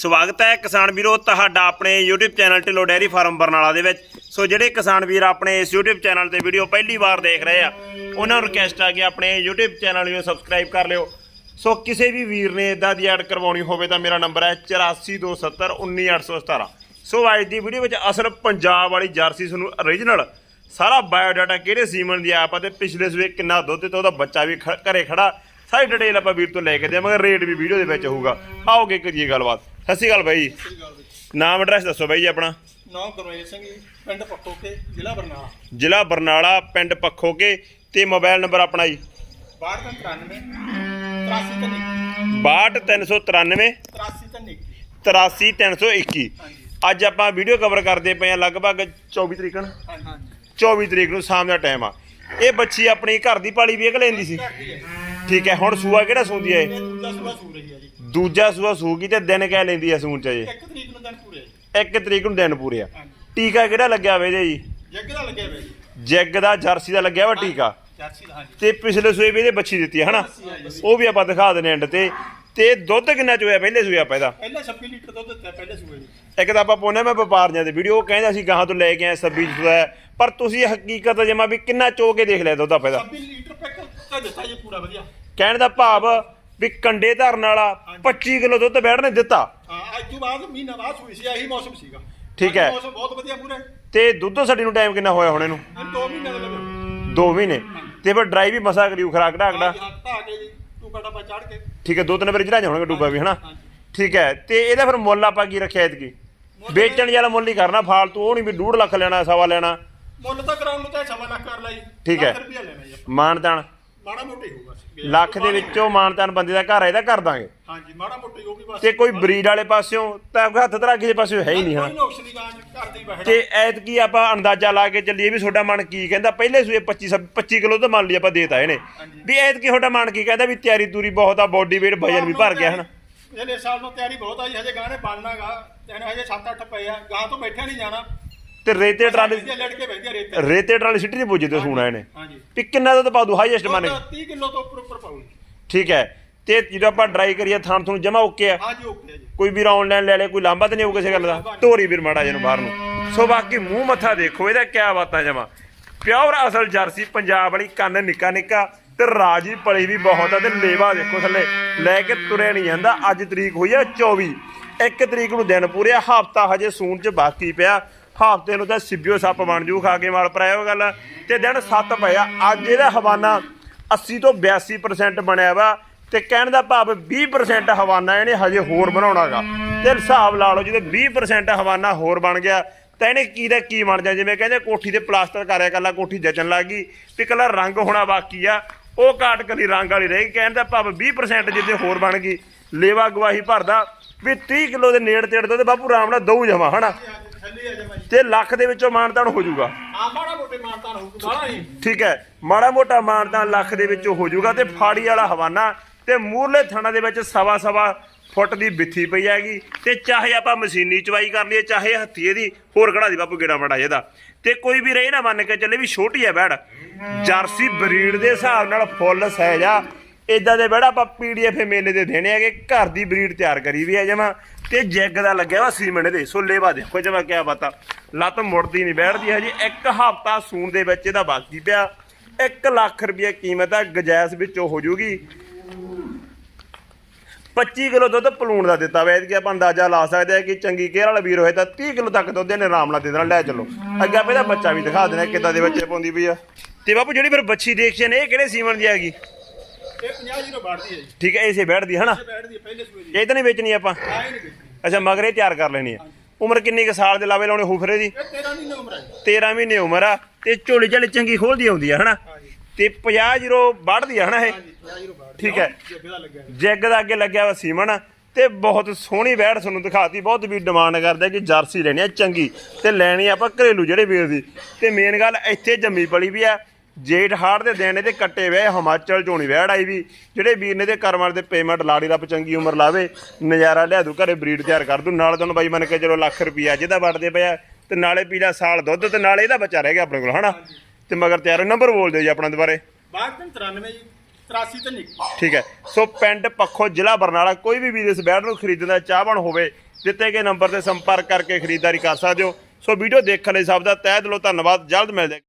ਸਵਾਗਤ ਹੈ ਕਿਸਾਨ ਵੀਰੋ ਤੁਹਾਡਾ ਆਪਣੇ YouTube channel Dhillon dairy farm Barnala ਦੇ ਵਿੱਚ। ਸੋ ਜਿਹੜੇ ਕਿਸਾਨ ਵੀਰ ਆਪਣੇ ਇਸ YouTube ਚੈਨਲ ਤੇ ਵੀਡੀਓ ਪਹਿਲੀ ਵਾਰ ਦੇਖ ਰਹੇ ਆ, ਉਹਨਾਂ ਨੂੰ ਰਿਕਵੈਸਟ ਆ ਕਿ ਆਪਣੇ YouTube ਚੈਨਲ ਨੂੰ ਸਬਸਕ੍ਰਾਈਬ ਕਰ ਲਿਓ। ਸੋ ਕਿਸੇ ਵੀ ਵੀਰ ਨੇ ਇਦਾਂ ਦੀ ਐਡ ਕਰਵਾਉਣੀ ਹੋਵੇ ਤਾਂ ਮੇਰਾ ਨੰਬਰ ਹੈ 8427191817 ਸੋ ਅੱਜ ਦੀ ਵੀਡੀਓ ਵਿੱਚ ਅਸਲ ਪੰਜਾਬ ਵਾਲੀ ਜਰਸੀ ਤੁਹਾਨੂੰ origignal ਸਾਰਾ ਬਾਇਓਡਾਟਾ ਕਿਹੜੇ ਸੀਮਨ ਦੀ ਆਪ ਅਤੇ ਪਿਛਲੇ ਸਵੇ ਕਿੰਨਾ ਦੁੱਧ ਤੇ ਉਹਦਾ ਬੱਚਾ ਵੀ ਖ- ਘਰੇ ਖੜਾ। ਸਾਰੀ ਡਿਟੇਲ ਆਪਾਂ ਵੀਰ ਤੋਂ ਲੈ ਕੇ ਦੇਵਾਂਗੇ ਰੇਟ ਵੀ ਵੀਡੀਓ ਦੇ ਵਿੱਚ ਹੋਊਗਾ। ਆਓਗੇ ਕਰੀਏ ਗੱਲਬਾਤ। ਸਤਿ ਸ਼੍ਰੀ ਅਕਾਲ ਬਾਈ ਜੀ। ਨਾਮ ਐਡਰੈਸ ਦੱਸੋ ਬਾਈ ਜੀ ਆਪਣਾ। ਨਾਮ ਗੁਰਮੇਲ ਸਿੰਘ ਜੀ ਪਿੰਡ ਪੱਖੋਕੇ ਜ਼ਿਲ੍ਹਾ ਬਰਨਾਲਾ। ਜ਼ਿਲ੍ਹਾ ਬਰਨਾਲਾ ਪਿੰਡ ਪੱਖੋਕੇ ਤੇ ਮੋਬਾਈਲ ਨੰਬਰ ਆਪਣਾ ਜੀ। 6293 83 ਤੇ 62393 83 ਤੇ 83321 ਹਾਂਜੀ। ਅੱਜ ਆਪਾਂ ਵੀਡੀਓ ਕਵਰ ਕਰਦੇ ਪਏ ਆ ਲਗਭਗ 24 ਤਰੀਕ ਨੂੰ ਹਾਂਜੀ 24 ਤਰੀਕ ਨੂੰ ਸ਼ਾਮ ਦਾ ਟਾਈਮ ਆ। ਇਹ ਬੱਚੀ ਆਪਣੀ ਘਰ ਦੀ ਪਾਲੀ ਵੀ ਲੈਂਦੀ ਸੀ? ਘਰ ਦੀ ਹੈ। ਠੀਕ ਹੈ ਹੁਣ ਸੂਆ ਕਿਹੜਾ ਸੂੰਦੀ ਹੈ? ਇਹ? ਇਹ ਦੂਜਾ ਸੂਆ ਸੂ ਰਹੀ ਹੈ ਜੀ। ਦੂਜਾ ਸੂਆ ਸੂਗੀ ਤੇ ਦਿਨ ਕਹਿ ਲੈਂਦੀ ਆ ਸੂਣ ਚ ਜੇ। ਇੱਕ ਤਰੀਕ ਨੂੰ ਦਿਨ ਪੂਰੇ ਜੀ। ਇੱਕ ਤਰੀਕ ਨੂੰ ਦਿਨ ਪੂਰੇ ਆ। ਹਾਂਜੀ। ਟੀਕਾ ਕਿਹੜਾ ਲੱਗਿਆ ਵੇ ਜੀ ਜੱਗ ਦਾ ਲੱਗਿਆ ਹੋਇਆ ਜੀ। ਜੈਗ ਦਾ ਜਰਸੀ ਦਾ ਲੱਗਿਆ ਵਾ ਟੀਕਾ? ਜਰਸੀ ਦਾ ਹਾਂਜੀ। ਤੇ ਪਿਛਲੇ ਸੂਏ ਵੀ ਇਹਦੇ ਬੱਚੀ ਦਿੱਤੀ ਹੈ ਹਨਾ? ਉਹ ਵੀ ਆਪਾਂ ਦਿਖਾ ਦਿੰਦੇ ਐਂਡ ਤੇ। ਤੇ ਦੁੱਧ ਕਿੰਨਾ ਚੋਇਆ ਪਹਿਲੇ ਸੂਏ ਆਪਾਂ ਇਹਦਾ? ਪਹਿਲਾਂ 26 ਲੀਟਰ ਦੁੱਧ ਦਿੱਤਾ ਪਹਿਲੇ ਸੂਏ ਜੀ ਇੱਕ ਤਾਂ ਆਪਾਂ ਪਾਉਂਦੇ ਮੈਂ ਵਪਾਰੀਆਂ ਦੇ ਵੀਡੀਓ ਉਹ ਕਹਿੰਦੇ ਅਸੀਂ ਗਾਹਾਂ ਤੋਂ ਲੈ ਕੇ ਆਏ ਸੱਬੀ ਸੂਆ ਹੈ। ਪਰ ਤੁਸੀਂ ਹਕੀਕਤ ਜਮਾ ਵੀ ਕਿੰਨਾ ਚੋ ਕੇ ਦੇਖ ਲਿਆ ਦੁੱਧ ਆਪਾਂ ਇਹਦਾ? 26 ਲੀਟਰ ਤਾਂ ਦਿੱਤਾ ਜੀ ਪੂਰਾ ਵਧੀਆ। ਕਹਿਣ ਦਾ ਭਾਵ ਵੀ ਕੰਡੇ ਧਰਨ ਵਾਲਾ 25 ਕਿਲੋ ਦੁੱਧ ਬੈਠ ਨੇ ਦਿੱਤਾ। ਹਾਂ ਅੱਜ ਤੋਂ ਬਾਅਦ ਮਹੀਨਾ ਬਾਅਦ ਸੂਈ ਸੀ ਆਹੀ ਮੌਸਮ ਸੀਗਾ। ਠੀਕ ਹੈ। ਮੌਸਮ ਬਹੁਤ ਵਧੀਆ ਪੂਰਾ। ਤੇ ਦੁੱਧ ਛੱਡੀ ਨੂੰ ਟਾਈਮ ਕਿੰਨਾ ਹੋਇਆ ਹੁਣ ਇਹਨੂੰ? ਇਹ ਦੋ ਮਹੀਨੇ ਦਾ ਲੱਗਿਆ 2 ਮਹੀਨੇ। ਤੇ ਫਿਰ ਡਰਾਈ ਵੀ ਮਸਾ ਕਰਿਓ ਖਰਾਕ ਚੜ ਕੇ। ਠੀਕ ਹੈ ਦੋ ਤਿੰਨ ਵਾਰੀ ਜਿਹੜਾ ਹੋਣਗੇ ਡੂਬਾ ਵੀ ਹਨਾ? ਠੀਕ ਹੈ ਤੇ ਇਹਦਾ ਫਿਰ ਮੁੱਲ ਆਪਾਂ ਕੀ ਰੱਖਿਆ ਇਤਕੀ? ਵੇਚਣ ਵਾਲਾ ਮੁੱਲ ਹੀ ਕਰਨਾ ਫਾਲਤੂ ਉਹ ਨਹੀਂ ਵੀ 2.5 ਲੱਖ ਲੈਣਾ ਸਵਾ ਲੈਣਾ। ਮੁੱਲ ਤਾਂ ਕਰਾਉਣ ਨੂੰ ਤਾਂ ਸਵਾ ਲੱਖ ਕਰ ਲਈ ਠੀਕ ਹੈ। ਮਾਨਤਾਨ। ਮਾੜਾ ਮੋਟੀ ਹੋਊਗਾ ਲੱਖ ਦੇ ਵਿੱਚੋਂ ਮਾਨਤਾਨ ਬੰਦੇ ਦਾ ਘਰ ਆ ਇਹਦਾ ਕਰ ਦਾਂਗੇ। ਹਾਂਜੀ ਮਾੜਾ ਮੋਟੀ ਹੋਊਗੀ ਬਸ। ਤੇ ਕੋਈ ਬਰੀਡ ਵਾਲੇ ਪਾਸਿਓਂ ਤਾਂ ਹੱਥ ਧਰਾ ਕਿਸੇ ਪਾਸਿਓਂ ਹੈ ਹੀ ਨਹੀਂ ਹਾਂ। ਤੇ ਐਤਕੀ ਆਪਾਂ ਅੰਦਾਜ਼ਾ ਲਾ ਕੇ ਚੱਲੀਏ ਵੀ ਤੁਹਾਡਾ ਮਨ ਕੀ ਕਹਿੰਦਾ। ਪਹਿਲੇ ਸੂਏ 25 ਸੱਭ- 25 ਕਿਲੋ ਤਾਂ ਮੰਨ ਲਈ ਆਪਾਂ ਦੇਤਾ ਇਹਨੇ। ਵੀ ਐਤਕੀ ਤੁਹਾਡਾ ਮਨ ਕੀ ਕਹਿੰਦਾ ਵੀ ਤਿਆਰੀ ਤੂਰੀ ਬਹੁਤ ਆ ਬੋਡੀ weight ਵਜਨ ਵੀ ਭਰ ਗਿਆ ਹਨ। ਇਹਨੇ ਸਾਲ ਨੂੰ ਤਿਆਰੀ ਬਹੁਤ ਆਈ ਹਜੇ ਗਾਣੇ ਬਣਨਾਗਾ ਤੇ ਹਜੇ 7-8 ਪਏ ਆ। ਗਾਂ ਤੋਂ ਬੈਠਿਆ ਨਹੀਂ ਜਾਣਾ। ਤੇ ਰੇਤੇ ਟਰਾਲੀ ਇਹ ਲੜ ਕੇ ਬੈਠਿਆ ਰੇਤੇ। ਰੇਤੇ ਟਰਾਲੀ ਸਿੱਟੀ ਨਹੀਂ ਪੁੱਜਦੇ ਸੂਣਾ ਇਹਨੇ। ਹਾਂਜੀ ਵੀ ਕਿੰਨਾ ਦੁੱਧ ਪਾ ਦੂ ਹਾਈਐਸਟ ਮਾਨੇ 30 ਕਿਲੋ ਤੋਂ ਉੱਪਰ ਉੱਪਰ ਪਾਉ ਠੀਕ ਹੈ। ਤੇ ਜਦੋਂ ਆਪਾਂ ਡਰਾਈ ਕਰੀਏ ਥਾਂ ਤੁਹਾਨੂੰ ਜਮਾ ਓਕੇ ਆ। ਹਾਂਜੀ ਓਕੇ ਆ ਜੀ। ਕੋਈ ਵੀਰ ਆਨਲਾਈਨ ਲੈ ਲੈ ਕੋਈ ਲਾਂਭਾ ਤੇ ਨਹੀਂ ਹੋਊ ਕਿਸੇ ਗੱਲ ਦਾ। ਢੋਰੀ ਵੀਰ ਮਾੜਾ ਜਿਹਨੂੰ ਬਾਹਰ ਨੂੰ। ਸੋ ਬਾਕੀ ਮੂੰਹ ਮੱਥਾ ਦੇਖੋ ਇਹਦਾ ਕਿਆ ਬਾਤਾਂ ਜਮਾ। ਪਿਓਰ ਅਸਲ ਜਰਸੀ ਪੰਜਾਬ ਵਾਲੀ ਕੰਨ ਨਿੱਕਾ ਨਿੱਕਾ ਤੇ ਰਾਜੀ ਪਲੀ ਵੀ ਬਹੁਤ ਆ ਤੇ ਲੇਵਾ ਦੇਖੋ ਥੱਲੇ। ਲੈ ਕੇ ਤੁਰਿਆ ਨਹੀਂ ਜਾਂਦਾ। ਅੱਜ ਤਰੀਕ ਹੋਈ ਆ 24 ਇੱਕ ਤਰੀਕ ਨੂੰ ਦਿਨ ਪੂਰੇ ਹਫਤਾ ਹਜੇ ਸੂਣ ਚ ਬਾਕੀ ਪਿਆ। ਹਫ਼ਤੇ ਨੂੰ ਤਾਂ ਸਿੱਬਿਓ ਸੱਪ ਬਣ ਜੂ, ਖਾ ਕੇ ਮਾਲ ਪਰਾਇਆ ਗੱਲ ਤੇ ਦਿਨ 7 ਪਿਆ, ਅੱਜ ਇਹਦਾ ਹਵਾਨਾ 80 ਤੋਂ 82% ਬਣਿਆ ਵਾ ਤੇ ਕਹਿਣ ਦਾ ਭਾਵ 20% ਹਵਾਨਾ ਇਹਨੇ ਹਜੇ ਹੋਰ ਬਣਾਉਣਾਗਾ। ਤੇ ਹਿਸਾਬ ਲਾ ਲਓ ਜਦੋਂ 20% ਹਵਾਨਾ ਹੋਰ ਬਣ ਗਿਆ, ਤਾਂ ਇਹਨੇ ਕੀ ਦਾ ਕੀ ਬਣ ਜਾ ਜਿਵੇਂ ਕਹਿੰਦੇ ਕੋਠੀ ਤੇ ਪਲਾਸਟਰ ਕਰਿਆ ਕੱਲਾ ਕੋਠੀ ਜਚਣ ਲੱਗ ਗਈ ਤੇ ਕੱਲਾ ਰੰਗ ਹੋਣਾ ਬਾਕੀ ਆ, ਉਹ ਘਾਟ ਕੱਲੀ ਰੰਗ ਵਾਲੀ ਰਹੇਗੀ ਕਹਿਣ ਦਾ ਭਾਵ 20% ਜਿੱਦੇ ਹੋਰ ਬਣ ਗਈ, ਲੇਵਾ ਗਵਾਹੀ ਭਰਦਾ, ਵੀ 30 ਕਿਲੋ ਦੇ ਨੇੜ ਤੇੜ ਦੋ ਤੇ ਬਾਪੂ ਰਾਮ ਨਾਲ ਦਊ ਜਮਾ, ਹਨਾ? ਥੱਲੇ ਤੇ ਲੱਖ ਦੇ ਵਿੱਚੋਂ ਮਾਨਤਾਨ ਹੋ ਜਾਊਗਾ। ਆ ਮਾੜਾ ਮੋਟੇ ਮਾਨਤਾ ਰਹੂਗਾ ਬਾਹਲਾ ਨਹੀਂ ਠੀਕ ਹੈ ਮਾੜਾ ਮੋਟਾ ਮਾਨਤਾਨ ਲੱਖ ਦੇ ਵਿੱਚੋਂ ਹੋ ਜਾਊਗਾ ਤੇ ਫਾੜੀ ਵਾਲਾ ਹਵਾਨਾ ਤੇ ਮੂਰਲੇ ਥਣਾ ਦੇ ਵਿੱਚ ਸਵਾ ਸਵਾ ਫੁੱਟ ਦੀ ਬਿੱਥੀ ਪਈ ਹੈਗੀ ਤੇ ਚਾਹੇ ਆਪਾਂ ਮਸ਼ੀਨੀ ਚਵਾਈ ਕਰ ਲਈਏ ਚਾਹੇ ਹੱਥੀਏ ਦੀ ਹੋਰ ਕਢਾ ਦੀ ਬਾਪੂ ਗੇੜਾ ਮੜਾ ਜਿਹਦਾ ਤੇ ਕੋਈ ਵੀ ਰਹੇ ਨਾ ਮੰਨ ਕੇ ਚੱਲੇ ਵੀ ਛੋਟੀ ਹੈ ਬੈੜ। ਜਰਸੀ ਬਰੀਡ ਦੇ ਹਿਸਾਬ ਨਾਲ ਫੁੱਲ ਸਾਈਜ਼ ਆ। ਇਦਾਂ ਦੇ ਬੈੜ ਆਪਾਂ ਪੀਡੀਐਫ ਮੇਲੇ ਦੇ ਦੇਣੇ ਹੈਗੇ ਘਰ ਦੀ ਬਰੀਡ ਤਿਆਰ ਕਰੀ ਵੀ ਹੈ ਜਮਾ। ਤੇ ਜੈਗ ਦਾ ਲੱਗਿਆ ਵਾ ਸੀਮੈਂਟ ਦੇ ਸੋ ਲੇਵਾ ਦੇਖੋ ਜਮਾ ਕਿਆ ਬਾਤਾਂ। ਲੱਤ ਮੁੜਦੀ ਨਹੀਂ ਬੈਠਦੀ ਹਜੇ ਇੱਕ ਹਫਤਾ ਸੂਣ ਦੇ ਵਿੱਚ ਇਹਦਾ ਬਾਕੀ ਪਿਆ। 1 ਲੱਖ ਰੁਪਏ ਕੀਮਤ ਆ ਗਜੈਸ ਵਿੱਚੋਂ ਹੋ ਜੂਗੀ। 25 ਕਿਲੋ ਦੁੱਧ ਪਲੂਣ ਦਾ ਦਿੱਤਾ ਵੈਦ ਕਿ ਆਪਾਂ ਅੰਦਾਜ਼ਾ ਲਾ ਸਕਦੇ ਆ ਕਿ ਚੰਗੀ ਕੇਅਰ ਵਾਲਾ ਵੀਰ ਹੋਏ ਤਾਂ 30 ਕਿਲੋ ਤੱਕ ਦੁੱਧ ਇਹਨੇ ਆਰਾਮ ਨਾਲ ਦੇ ਦੇਣਾ। ਲੈ ਚਲੋ। ਅੱਗੇ ਆਪਾਂ ਇਹਦਾ ਬੱਚਾ ਵੀ ਦਿਖਾ ਦੇਣਾ ਕਿੱਦਾਂ ਦੇ ਬੱਚੇ ਪਾਉਂਦੀ ਪਈ ਆ। ਤੇ ਬਾਪੂ, ਜਿਹੜੀ ਫਿਰ ਬੱਚੀ ਦੇਖੀ ਨੇ ਇਹ ਕਿਹੜੇ ਸੀਮਨ ਦੀ ਹੈਗੀ? ਇਹ 50 ਜੀਰੋ ਬਾੜਦੀ ਹੈ ਜੀ। ਠੀਕ ਹੈ ਇਸੇ ਬੈਠਦੀ ਹਨਾ? ਇਹ ਬੈਠਦੀ ਹੈ ਪਹਿਲੇ ਸੂਏ ਦੀ। ਇਹ ਤਾਂ ਨਹੀਂ ਵੇਚਣੀ ਆਪਾਂ। ਨਹੀਂ ਅੱਛਾ ਮਗਰ ਤਿਆਰ ਕਰ ਲੈਣੀ ਆ ਉਮਰ ਕਿੰਨੀ ਕੁ ਸਾਲ ਦੇ ਲਾਵੇ ਲਾਉਣੇ ਹੁਫਰੇ ਦੀ? ਇਹ 13 ਮਹੀਨੇ ਉਮਰ ਹੈ ਜੀ। 13 ਮਹੀਨੇ ਉਮਰ ਆ ਤੇ ਝੋਲੀ ਝਾਲੀ ਚੰਗੀ ਖੋਲਦੀ ਆਉਂਦੀ ਆ ਹਨਾ? ਤੇ 50 ਜੀਰੋ ਵੱਢਦੀ ਆ ਹਨਾ ਇਹ? ਹਾਂਜੀ 50 ਜੀਰੋ ਬਾੜਦੀ ਠੀਕ ਹੈ। ਜੱਗੇ ਦਾ ਲੱਗਿਆ। ਜੈਗ ਦਾ ਅੱਗੇ ਲੱਗਿਆ ਵਾ ਸੀਮਨ ਤੇ ਬਹੁਤ ਸੋਹਣੀ ਵੈੜ ਤੁਹਾਨੂੰ ਦਿਖਾਤੀ। ਬਹੁਤ ਵੀ ਡਿਮਾਂਡ ਕਰਦਾ ਕਿ ਜਰਸੀ ਲੈਣੀ ਆ ਚੰਗੀ ਤੇ ਲੈਣੀ ਆਪਾਂ ਘਰੇਲੂ ਜਿਹੜੇ ਵੀਰ ਦੀ ਤੇ ਮੇਨ ਗੱਲ ਇੱਥੇ ਜੰਮੀ ਪਲੀ ਵੀ ਆ ਜੇਠ ਹਾੜ ਦੇ ਦਿਨ ਇਹਦੇ ਕੱਟੇ ਵੇ ਹਿਮਾਚਲ ਚੋਣੀ ਵੈੜ ਆਈ ਵੀ। ਜਿਹੜੇ ਵੀਰ ਨੇ ਤੇ ਕਰਮਾਂ ਦੇ ਪੇਮੈਂਟ ਲਾੜੀ ਰੱਬ ਚੰਗੀ ਉਮਰ ਲਾਵੇ ਨਜ਼ਾਰਾ ਲਿਆ ਦੂ ਘਰੇ ਬਰੀਡ ਤਿਆਰ ਕਰ ਦੂ। ਨਾਲ ਤੁਹਾਨੂੰ ਬਾਈ ਮੰਨ ਕੇ ਚਲੋ ਲੱਖ ਰੁਪਈਆ ਜਿਹਦਾ ਵੜਦੇ ਪਿਆ ਤੇ ਨਾਲੇ ਪੀਲਾ ਸਾਲ ਦੁੱਧ ਤੇ ਨਾਲੇ ਇਹਦਾ ਬੱਚਾ ਰਹਿ ਗਿਆ ਆਪਣੇ ਕੋਲ ਹਨਾ? ਤੇ ਮਗਰ ਤਿਆਰ ਨੰਬਰ ਬੋਲ ਦਿਓ ਜੀ ਆਪਣਾ ਦੁਬਾਰੇ। 6293 ਜੀ 83 ਤੇ ਨਿਕ। ਠੀਕ ਹੈ। ਸੋ ਪਿੰਡ ਪੱਖੋ ਜ਼ਿਲ੍ਹਾ ਬਰਨਾਲਾ ਕੋਈ ਵੀ ਵੀਰ ਇਸ ਬੈਡ ਨੂੰ ਖਰੀਦਣ ਦਾ ਚਾਹਵਾਨ ਹੋਵੇ ਦਿੱਤੇ ਗਏ ਨੰਬਰ ਤੇ ਸੰਪਰਕ ਕਰਕੇ ਖਰੀਦਦਾਰੀ ਕਰ ਸਕਦੇ ਹੋ। ਸੋ ਵੀਡੀਓ ਦੇਖਣ ਲਈ ਸਭ ਦਾ ਤਹਿ ਦਿਲੋਂ ਧੰਨਵਾਦ ਜਲਦ ਮਿਲਦੇ